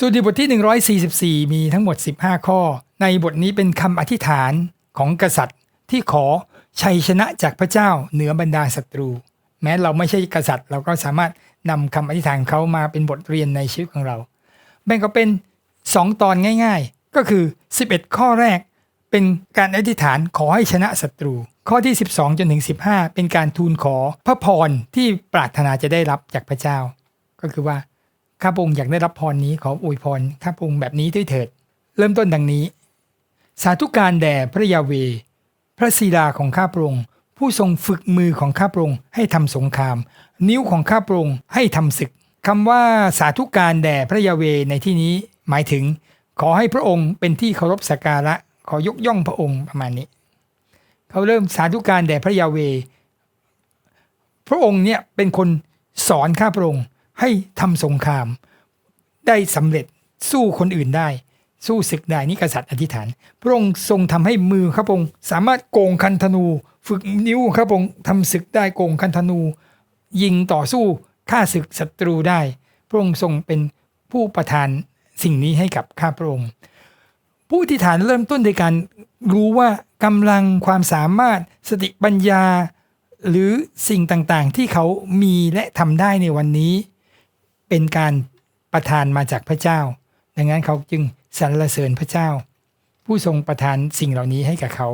สูตดีบทที่ 144 มีทั้งหมด 15 ข้อ ในบทนี้เป็นคำอธิษฐานของกษัตริย์ที่ขอชัยชนะจากพระเจ้าเหนือบรรดาศัตรู แม้เราไม่ใช่กษัตริย์ เราก็สามารถนำคำอธิษฐานเขามาเป็นบทเรียนในชีวิตของเรา แบ่งก็เป็น 2 ตอนง่ายๆ ก็คือ 11 ข้อแรก เป็นการอธิษฐานขอให้ชนะศัตรู ข้อที่ 12 จนถึง 15 เป็นการทูลขอพระพรที่ปรารถนาจะได้รับจากพระเจ้า ก็คือว่า ข้าพระองค์อยากได้รับพรนี้ขออวยพรข้าพระองค์แบบนี้ด้วยเถิด เริ่มต้นดังนี้ สาธุการแด่พระยาเว พระศิลาของข้าพระองค์ผู้ทรงฝึกมือของข้าพระองค์ให้ทำสงคราม นิ้วของข้าพระองค์ให้ทำศึกคำว่าสาธุการแด่พระยาเวในที่นี้หมายถึง ขอให้พระองค์เป็นที่เคารพสักการะขอยกย่องพระองค์ประมาณนี้ เขาเริ่มสาธุการแด่พระยาเว พระองค์เนี่ยเป็นคนสอนข้าพระองค์ ให้ทำสงคราม ได้สำเร็จสู้คนอื่นได้ สู้ศึกได้นี่กษัตริย์อธิษฐาน พระองค์ทรงทำให้มือข้าพระองค์สามารถโกงคันธนู ฝึกนิ้วข้าพระองค์ทำศึกได้โกงคันธนู ยิงต่อสู้ฆ่าศึกศัตรูได้ พระองค์ทรงเป็นผู้ประทานสิ่งนี้ให้กับข้าพระองค์ ผู้อธิษฐานเริ่มต้นในการรู้ว่ากำลังความสามารถสติปัญญา หรือสิ่งต่างๆ ที่เขามีและทำได้ในวันนี้ เป็นการประทานมาจากพระเจ้า ดังนั้นเขาจึงสรรเสริญพระเจ้า ผู้ทรงประทานสิ่งเหล่านี้ให้กับเขา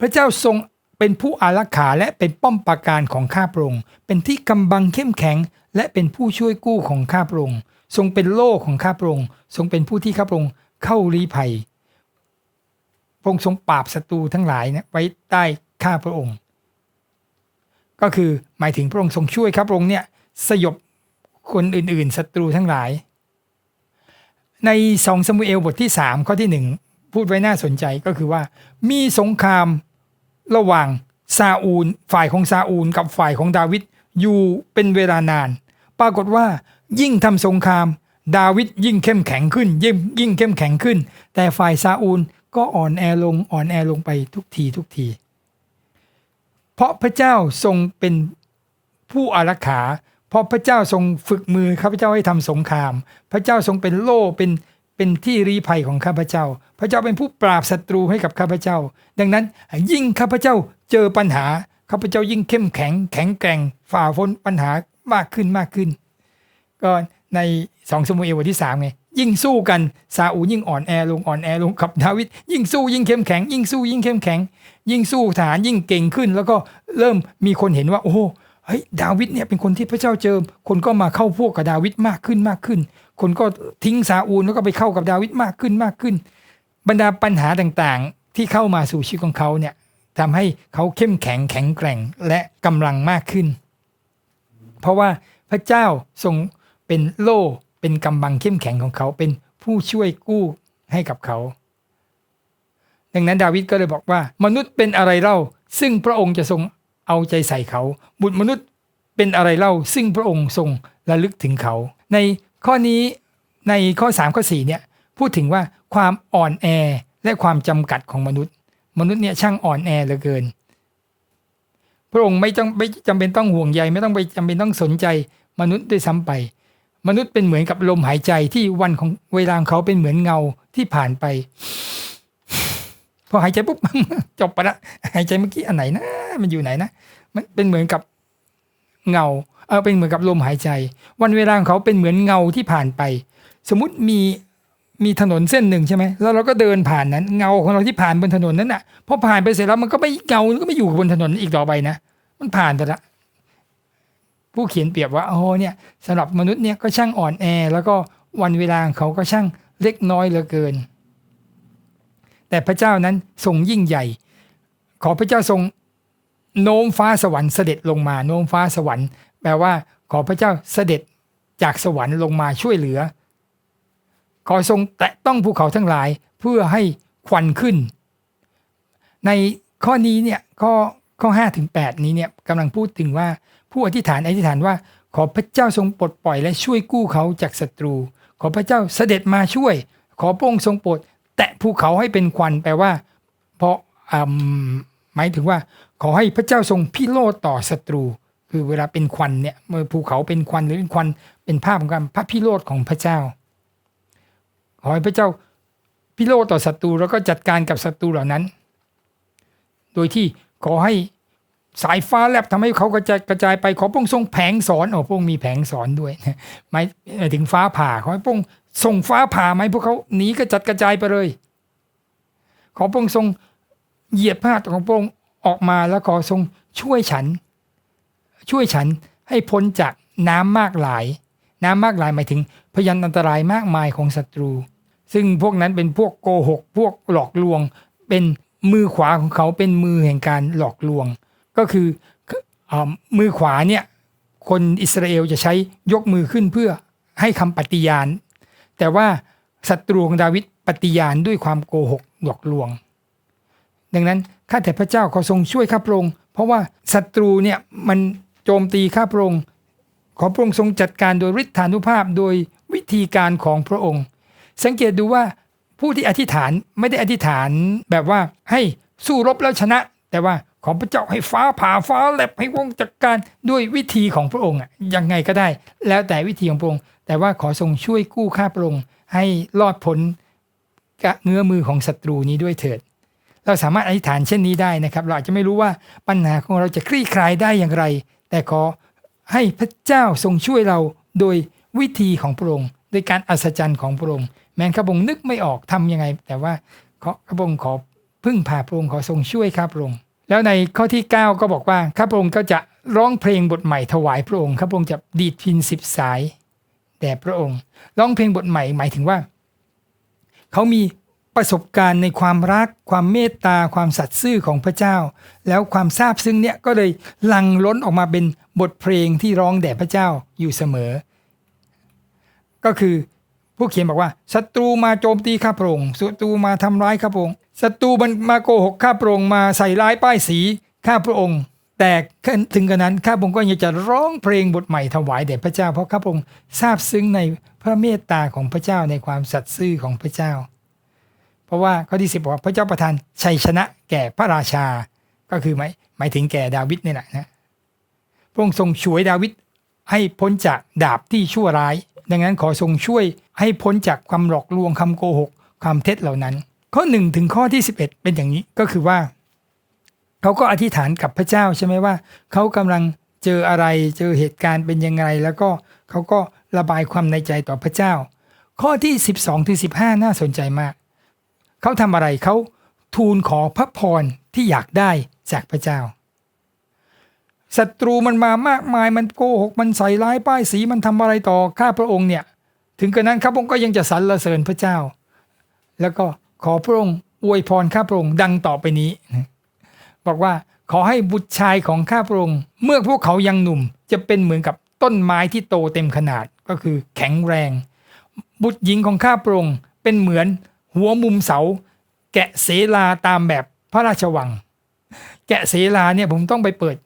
พระเจ้าทรงเป็นผู้อารักขาและเป็นป้อมปราการของข้าพระองค์เป็นที่กำบังเข้มแข็ง และเป็นผู้ช่วยกู้ของข้าพระองค์ทรงเป็นโล่ของข้าพระองค์ทรงเป็นผู้ที่ข้าพระองค์เข้ารีภัยพระองค์ทรงปราบศัตรูทั้งหลายนะไว้ใต้ข้าพระองค์ ก็คือหมายถึงพระองค์ทรงช่วยข้าพระองค์เนี่ยสยบ คนอื่นๆศัตรูทั้งหลาย ในสองสมุเอลบทที่สามข้อที่หนึ่งพูดไว้น่าสนใจก็คือว่า มีสงครามระหว่างซาอูล ฝ่ายของซาอูลกับฝ่ายของดาวิดอยู่เป็นเวลานาน ปรากฏว่ายิ่งทำสงคราม ดาวิดยิ่งเข้มแข็งขึ้น ยิ่งยิ่งเข้มแข็งขึ้น แต่ฝ่ายซาอูลก็อ่อนแอลงอ่อนแอลงไปทุกทีทุกที เพราะพระเจ้าทรงเป็นผู้อารักขา เพราะพระเจ้าทรงฝึกมือข้าพเจ้าให้ทำสงคราม พระเจ้าทรงเป็นโล่เป็นเป็นที่รีภัยของข้าพเจ้า พระเจ้าเป็นผู้ปราบศัตรูให้กับข้าพเจ้า ดังนั้นยิ่งข้าพเจ้าเจอปัญหาข้าพเจ้ายิ่งเข้มแข็ง แข็งแกร่งฝ่าฟันปัญหามากขึ้นมากขึ้น ก็ในสองสมุเอลบทที่สามไงยิ่งสู้กันซาอูยิ่งอ่อนแอลงอ่อนแอลงกับดาวิดยิ่งสู้ยิ่งเข้มแข็ง ยิ่งสู้ยิ่งเข้มแข็ง ยิ่งสู้ทหารยิ่งเก่งขึ้น แล้วก็เริ่มมีคนเห็นว่า โอ้ เฮ้ยดาวิดเนี่ยเป็นคนที่พระเจ้าเจิม คนก็มาเข้าพวกกับดาวิดมากขึ้นมากขึ้น คนก็ทิ้งซาอูลแล้วก็ไปเข้ากับดาวิดมากขึ้นมากขึ้น บรรดาปัญหาต่างๆ ที่เข้ามาสู่ชีวิตของเขาเนี่ยทำให้เขาเข้มแข็งแข็งแกร่งและกำลังมากขึ้น เพราะว่าพระเจ้าทรงเป็นโล่เป็นกำบังเข้มแข็งของเขาเป็นผู้ช่วยกู้ให้กับเขา ดังนั้นดาวิดก็เลยบอกว่า มนุษย์เป็นอะไรเล่า ซึ่งพระองค์จะทรง เอาใจใส่เขา บุตรมนุษย์เป็นอะไรเล่าซึ่งพระองค์ทรงระลึกถึงเขา ในข้อนี้ในข้อ 3 ข้อ4เนี่ยพูดถึงว่าความอ่อนแอและความจำกัดของมนุษย์ มนุษย์เนี่ยช่างอ่อนแอเหลือเกิน พระองค์ไม่ต้องไม่จำเป็นต้องห่วงใยไม่ต้องไปจำเป็นต้องสนใจมนุษย์ด้วยซ้ำไป มนุษย์เป็นเหมือนกับลมหายใจที่วันของเวลาของเขาเป็นเหมือนเงาที่ผ่านไป อหายใจปุ๊บ จบไปละหายใจเมื่อกี้อันไหนนะมันอยู่ไหนนะมันเป็นเหมือนกับเงาเออเป็นเหมือนกับลมหายใจ วันเวลาของเขาเป็นเหมือนเงาที่ผ่านไป สมมติมีมีถนนเส้นหนึ่งใช่ไหมแล้วเราก็เดินผ่านนั้น เงาของเราที่ผ่านบนถนนนั้นอะพอผ่านไปเสร็จแล้วมันก็ไม่เงาก็ไม่อยู่บนถนนอีกต่อไปนะ มันผ่านไปละผู้เขียนเปรียบว่าโอ้เนี่ยสำหรับมนุษย์เนี่ยก็ช่างอ่อนแอ แล้วก็วันเวลาของเขาก็ช่างเล็กน้อยเหลือเกิน แต่พระเจ้านั้นทรงยิ่งใหญ่ ขอพระเจ้าทรงโน้มฟ้าสวรรค์เสด็จลงมาโน้มฟ้าสวรรค์ แปลว่า ขอพระเจ้าเสด็จจากสวรรค์ลงมาช่วยเหลือ ขอทรงแตะต้องภูเขาทั้งหลายเพื่อให้ควันขึ้น ในข้อนี้เนี่ยข้อข้อ5ถึง8นี้เนี่ยกำลังพูดถึงว่าผู้อธิษฐานอธิษฐานว่า ขอพระเจ้าทรงปลดปล่อยและช่วยกู้เขาจากศัตรู ขอพระเจ้าเสด็จมาช่วย ขอพระองค์ทรงโปรด แตะภูเขาให้เป็นควันแปลว่า เพราะหมายถึงว่า ขอให้พระเจ้าทรงพิโรธต่อศัตรู คือเวลาเป็นควันเนี่ยเมื่อภูเขาเป็นควันหรือเป็นควันเป็นภาพของการพระพิโรธของพระเจ้า ขอให้พระเจ้าพิโรธต่อศัตรูแล้วก็จัดการกับศัตรูเหล่านั้น โดยที่ขอให้สายฟ้าแลบทำให้เขากระจายกระจายไปขอพระองค์ทรงแผงสอนโอ้พระองค์มีแผงสอนด้วยหมายหมายถึงฟ้าผ่าขอให้พระองค์ ส่งฟ้าผ่าไหมพวกเขาหนีกระจัดกระจายไปเลย ขอพระองค์ทรงเหยียบผ้าของพระองค์ออกมาแล้วขอทรงช่วยฉัน ช่วยฉันให้พ้นจากน้ำมากหลาย น้ำมากหลายหมายถึงพยันอันตรายมากมายของศัตรู ซึ่งพวกนั้นเป็นพวกโกหก พวกหลอกลวง เป็นมือขวาของเขาเป็นมือแห่งการหลอกลวง ก็คืออมือขวาเนี่ยคนอิสราเอลจะใช้ยกมือขึ้นเพื่อให้คำปฏิญาณ แต่ว่าศัตรูของดาวิดปฏิญาณด้วยความโกหกหลอกลวง ดังนั้นข้าแต่พระเจ้าขอทรงช่วยข้าพระองค์เพราะว่าศัตรูเนี่ยมันโจมตีข้าพระองค์ขอพระองค์ทรงจัดการโดยฤทธานุภาพโดยวิธีการของพระองค์ สังเกตดูว่าผู้ที่อธิษฐานไม่ได้อธิษฐานแบบว่าให้สู้รบแล้วชนะ แต่ว่า ขอพระเจ้าให้ฟ้าผ่าฟ้าแลบให้วงจัดการด้วยวิธีของพระองค์อะยังไงก็ได้ แล้วแต่วิธีของพระองค์ แต่ว่าขอทรงช่วยกู้ข้าพระองค์ให้รอดพ้นกับเงื้อมือของศัตรูนี้ด้วยเถิด เราสามารถอธิษฐานเช่นนี้ได้นะครับ เราอาจจะไม่รู้ว่าปัญหาของเราจะคลี่คลายได้อย่างไร แต่ขอให้พระเจ้าทรงช่วยเราโดยวิธีของพระองค์โดยการอัศจรรย์ของพระองค์แม้ข้าพระองค์นึกไม่ออกทำยังไง แต่ว่าขอข้าพระองค์ขอพึ่งพาพระองค์ขอทรงช่วยข้าพระองค์ แล้วในข้อที่ 9 ก็บอกว่าข้าพระองค์ก็จะร้องเพลงบทใหม่ถวายพระองค์ข้าพระองค์จะดีดพินสิบสายแด่พระองค์ ร้องเพลงบทใหม่หมายถึงว่า เขามีประสบการณ์ในความรัก ความเมตตา ความสัตย์ซื่อของพระเจ้า แล้วความซาบซึ้งเนี่ยก็เลยลังล้นออกมาเป็นบทเพลงที่ร้องแด่พระเจ้าอยู่เสมอ ก็คือผู้เขียนบอกว่าศัตรูมาโจมตีข้าพระองค์ศัตรูมาทำร้ายข้าพระองค์ ศัตรูมันมาโกหกข้าพระองค์มาใส่ร้ายป้ายสีข้าพระองค์ แต่ถึงกระนั้นข้าพระองค์ก็ยังจะร้องเพลงบทใหม่ถวายแด่พระเจ้า เพราะข้าพระองค์ซาบซึ้งในพระเมตตาของพระเจ้าในความสัตย์ซื่อของพระเจ้า เพราะว่าข้อที่สิบบอกว่าพระเจ้าประทานชัยชนะแก่พระราชา ก็คือหมายหมายถึงแก่ดาวิดนี่แหละนะพระองค์ทรงช่วยดาวิดให้พ้นจากดาบที่ชั่วร้าย ดังนั้นขอทรงช่วยให้พ้นจากความหลอกลวงคำโกหกความเท็จเหล่านั้น ข้อหนึ่งถึงข้อที่11เป็นอย่างนี้ก็คือว่าเขาก็อธิษฐานกับพระเจ้าใช่ไหมว่าเขากำลังเจออะไรเจอเหตุการณ์เป็นยังไง แล้วก็เขาก็ระบายความในใจต่อพระเจ้า ข้อที่12ถึง15น่าสนใจมากเขาทำอะไรเขาทูลขอพระพรที่อยากได้จากพระเจ้าศัตรูมันมามากมายมันโกหกมันใส่ร้ายป้ายสีมันทำอะไรต่อข้าพระองค์เนี่ย ถึงกระนั้นข้าพระองค์ก็ยังจะสรรเสริญพระเจ้า แล้วก็ ขอพระองค์อวยพรข้าพระองค์ดังต่อไปนี้ บอกว่าขอให้บุตรชายของข้าพระองค์เมื่อพวกเขายังหนุ่ม จะเป็นเหมือนกับต้นไม้ที่โตเต็มขนาดก็คือแข็งแรง บุตรหญิงของข้าพระองค์เป็นเหมือนหัวมุมเสา แกะเสลาตามแบบพระราชวัง แกะเสลาเนี่ยผมต้องไปเปิด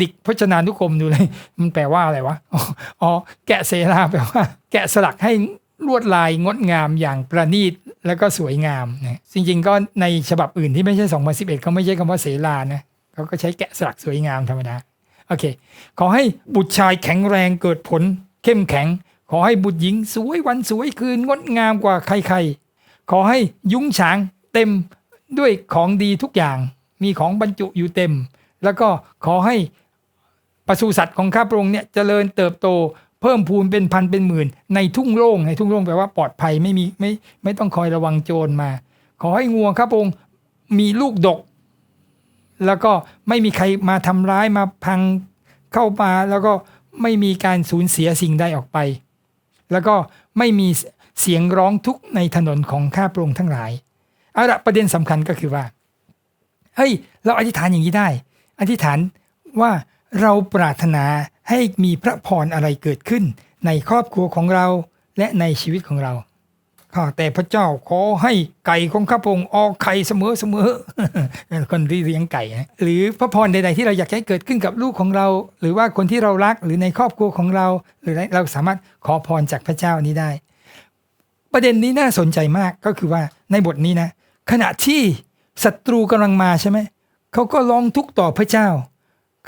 ดิกพจนานุกรมดูเลย มันแปลว่าอะไรวะ อ๋ออ๋อแกะเสลาแปลว่า แกะสลักให้ ลวดลายงดงามอย่างประณีตแล้วก็สวยงามนะจริงๆ ก็ในฉบับอื่นที่ไม่ใช่ 2011 เขาไม่ใช้คำว่าเสลานะเขาก็ใช้แกะสลักสวยงามธรรมดาโอเค ขอให้บุตรชายแข็งแรงเกิดผล เข้มแข็ง ขอให้บุตรหญิงสวยวันสวยคืนงดงามกว่าใครๆ ขอให้ยุ้งฉางเต็มด้วยของดีทุกอย่าง มีของบรรจุอยู่เต็ม แล้วก็ขอให้ปศุสัตว์ของข้าพระองค์เนี่ยเจริญเติบโต เพิ่มพูนเป็นพันเป็นหมื่น ในทุ่งโล่งในทุ่งโล่งแปลว่าปลอดภัยไม่มีไม่ไม่ต้องคอยระวังโจรมา ขอให้งวข้าพระองค์มีลูกดก แล้วก็ไม่มีใครมาทำร้ายมาพังเข้ามาแล้วก็ไม่มีการสูญเสียสิ่งใดออกไป แล้วก็ไม่มีเสียงร้องทุกข์ในถนนของข้าพระองค์ทั้งหลายเอาละประเด็นสำคัญก็คือว่าเฮ้ยเราอธิษฐานอย่างนี้ได้ อธิษฐานว่า เราปรารถนาให้มีพระพรอะไรเกิดขึ้น ในครอบครัวของเราและในชีวิตของเราข้าแต่พระเจ้าขอให้ไก่ของข้าพงค์ออกไข่เสมอเสมอคนที่เลี้ยงไก่นะหรือพระพรใด ๆ ที่เราอยากให้เกิดขึ้นกับลูกของเรา หรือว่าคนที่เรารักหรือในครอบครัวของเรา หรือเราสามารถขอพรจากพระเจ้านี้ได้ ประเด็นนี้น่าสนใจมากก็คือว่าในบทนี้นะ ขณะที่ศัตรูกำลังมาใช่ไหมเขาก็ร้องทุกข์ต่อพระเจ้า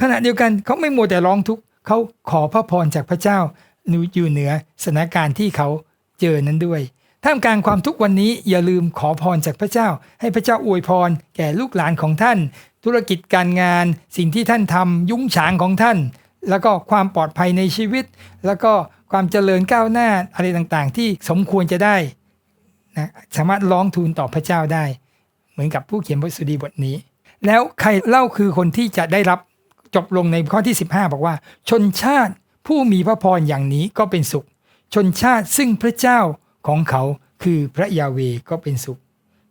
ขณะเดียวกันเขาไม่มัวแต่ร้องทุกข์เขาขอพระพรจากพระเจ้าอยู่เหนือสถานการณ์ที่เขาเจอนั้นด้วยท่ามกลางความทุกวันนี้อย่าลืมขอพรจากพระเจ้า ให้พระเจ้าอวยพร แก่ลูกหลานของท่าน ธุรกิจการงาน สิ่งที่ท่านทำยุ่งฉางของท่าน แล้วก็ความปลอดภัยในชีวิต แล้วก็ความเจริญก้าวหน้าอะไรต่างๆ ที่สมควรจะได้นะสามารถร้องทูลต่อพระเจ้าได้ เหมือนกับผู้เขียนบทสุดีบทนี้ แล้วใครเล่าคือคนที่จะได้รับ จบลงในข้อที่ 15 บอกว่า ชนชาติผู้มีพระพรอย่างนี้ก็เป็นสุข ชนชาติซึ่งพระเจ้าของเขาคือพระยาเวก็เป็นสุข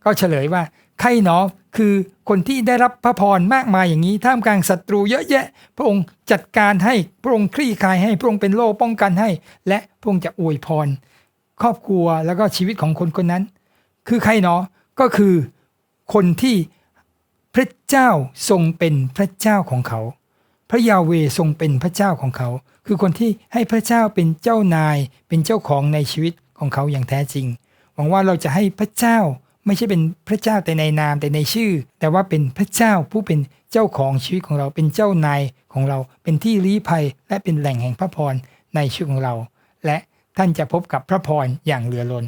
ก็เฉลยว่าใครหนอคือคนที่ได้รับพระพรมากมายอย่างนี้ ท่ามกลางศัตรูเยอะแยะ พระองค์จัดการให้พระองค์คลี่คลายให้พระองค์เป็นโล่ป้องกันให้ และพระองค์จะอวยพร ครอบครัวแล้วก็ชีวิตของคนคนนั้น คือใครเนาะก็คือคนที่พระเจ้าทรงเป็นพระเจ้าของเขา พระยาเวทรงเป็นพระเจ้าของเขา คือคนที่ให้พระเจ้าเป็นเจ้านาย เป็นเจ้าของในชีวิตของเขาอย่างแท้จริง หวังว่าเราจะให้พระเจ้าไม่ใช่เป็นพระเจ้าแต่ในนามแต่ในชื่อ แต่ว่าเป็นพระเจ้าผู้เป็นเจ้าของชีวิตของเราเป็นเจ้านายของเราเป็นที่ลี้ภัย และเป็นแหล่งแห่งพระพรในชีวิตของเรา และท่านจะพบกับพระพรอย่างเหลือล้น